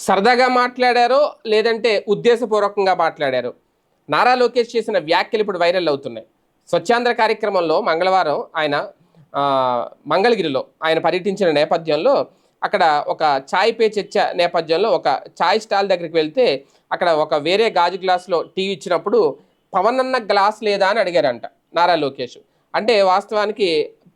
సరదాగా మాట్లాడారో లేదంటే ఉద్దేశపూర్వకంగా మాట్లాడారో? నారా లోకేష్ చేసిన వ్యాఖ్యలు ఇప్పుడు వైరల్ అవుతున్నాయి. స్వచ్ఛాంధ్ర కార్యక్రమంలో మంగళవారం ఆయన మంగళగిరిలో ఆయన పర్యటించిన నేపథ్యంలో అక్కడ ఒక చాయ్ పే చర్చ నేపథ్యంలో ఒక ఛాయ్ స్టాల్ దగ్గరికి వెళ్తే అక్కడ ఒక వేరే గాజు గ్లాస్లో టీ ఇచ్చినప్పుడు పవన్ అన్న గ్లాస్ లేదా అని అడిగారంట నారా లోకేష్. అంటే వాస్తవానికి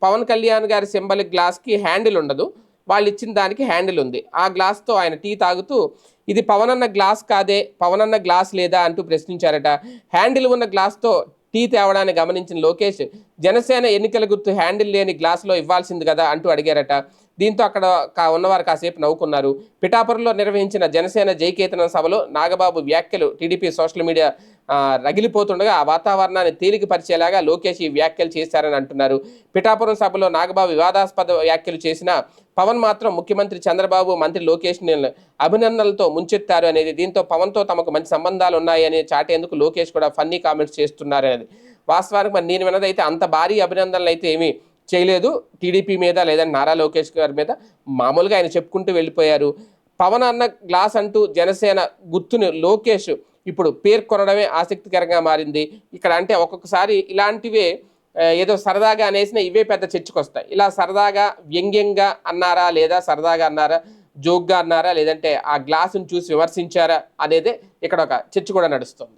పవన్ కళ్యాణ్ గారి సింబలిక్ గ్లాస్కి హ్యాండిల్ ఉండదు. వాళ్ళు ఇచ్చిన దానికి హ్యాండిల్ ఉంది. ఆ గ్లాస్తో ఆయన టీ తాగుతూ ఇది పవన్ అన్న గ్లాస్ కాదే పవన్ అన్న గ్లాస్ లేదా అంటూ ప్రశ్నించారట. హ్యాండిల్ ఉన్న గ్లాస్తో టీ తేవడాన్ని గమనించిన లోకేష్ జనసేన ఎన్నికల గుర్తు హ్యాండిల్ లేని గ్లాసులో ఇవ్వాల్సింది కదా అంటూ అడిగారట. దీంతో అక్కడ కా- ఉన్నవారు కాసేపు నవ్వుకున్నారు. పిఠాపురంలో నిర్వహించిన జనసేన జైకేతనం సభలో నాగబాబు వ్యాఖ్యలు టీడీపీ సోషల్ మీడియా రగిలిపోతుండగా ఆ వాతావరణాన్ని తేలికపరిచేలాగా లోకేష్ ఈ వ్యాఖ్యలు చేశారని అంటున్నారు. పిఠాపురం సభలో నాగబాబు వివాదాస్పద వ్యాఖ్యలు చేసిన పవన్ మాత్రం ముఖ్యమంత్రి చంద్రబాబు మంత్రి లోకేష్ అభినందనలతో ముంచెత్తారు అనేది దీంతో పవన్తో తమకు మంచి సంబంధాలు ఉన్నాయని చాటేందుకు లోకేష్ కూడా ఫన్నీ కామెంట్స్ చేస్తున్నారు అనేది. వాస్తవానికి మరి నేను విన్నదైతే అంత భారీ అభినందనలు అయితే ఏమీ చేయలేదు. టీడీపీ మీద లేదా నారా లోకేష్ గారి మీద మామూలుగా ఆయన చెప్పుకుంటూ వెళ్ళిపోయారు. పవన్ అన్న గ్లాస్ అంటూ జనసేన గుర్తుని లోకేష్ ఇప్పుడు పేర్కొనడమే ఆసక్తికరంగా మారింది. ఇక్కడ అంటే ఒక్కొక్కసారి ఇలాంటివే ఏదో సరదాగా అనేసిన ఇవే పెద్ద చర్చకొస్తాయి. ఇలా సరదాగా వ్యంగ్యంగా అన్నారా లేదా సరదాగా అన్నారా జోక్గా అన్నారా లేదంటే ఆ గ్లాసును చూసి విమర్శించారా అనేది ఇక్కడ ఒక చర్చ కూడా నడుస్తుంది.